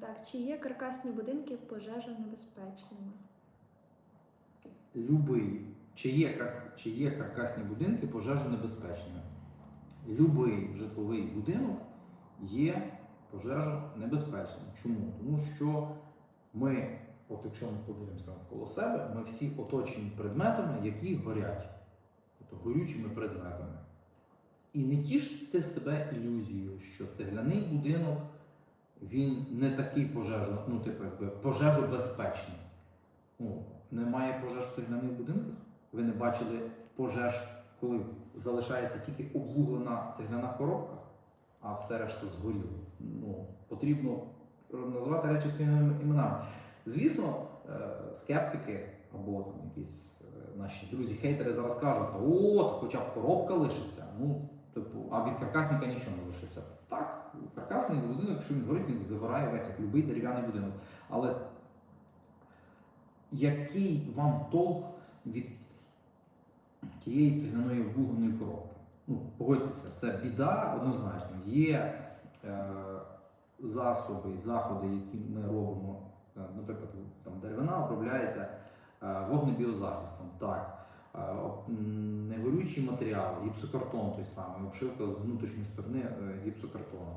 так, чи є каркасні будинки пожежонебезпечними? Любий, чи є, чи є каркасні будинки пожежонебезпечними? Любий житловий будинок є пожежонебезпечним. Чому? Тому що ми, от якщо ми подивимося навколо себе, ми всі оточені предметами, які горять, тобто горючими предметами. І не тіште себе ілюзією, що цегляний будинок він не такий пожежо, ну, типу, якби пожежобезпечний. Ну, немає пожеж в цегляних будинках. Ви не бачили пожеж, коли залишається тільки обвуглена цегляна коробка, а все решта згоріло. Ну, потрібно назвати речі своїми іменами. Звісно, е, скептики або там якісь е, наші друзі-хейтери зараз кажуть, от, хоча б коробка лишиться. Ну, а від каркасника нічого не лишиться. Так, каркасний будинок, якщо він горить, він вигорає весь, як будь-який дерев'яний будинок. Але який вам толк від тієї цегляної вугільної коробки? Ну, погодьтеся, це біда однозначно. Є е, засоби, заходи, які ми робимо. Е, наприклад, там деревина обробляється е, вогнебіозахистом. Так. Е, об- м, гіпсокартон той самий, обшивка з внутрішньої сторони е, гіпсокартоном.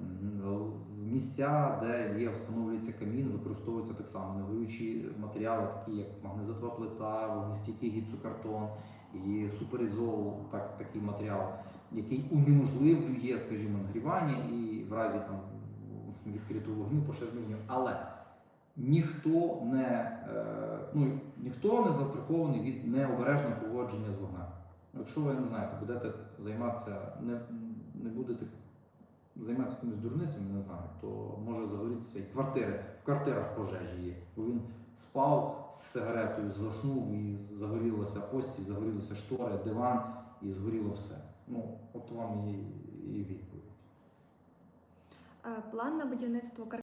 М, Місця, де є, встановлюється камін, використовуються так само негорючі матеріали, такі як магнезитова плита, вогнестійкий гіпсокартон і суперізол, так, такий матеріал, який унеможливлює, скажімо, нагрівання і в разі там відкритого вогню, поширення. Але ніхто не, е, ну, ніхто не застрахований від необережного поводження з вогнем. Якщо ви не знаєте, будете займатися, не, не будете займатися якимись дурницями, не знаю, то може загорітися і квартири. В квартирах пожежі є. Бо він спав з сигаретою, заснув і загорілася постіль, загорілися штори, диван і згоріло все. Ну, от вам і, і відповідь. Е, План на будівництво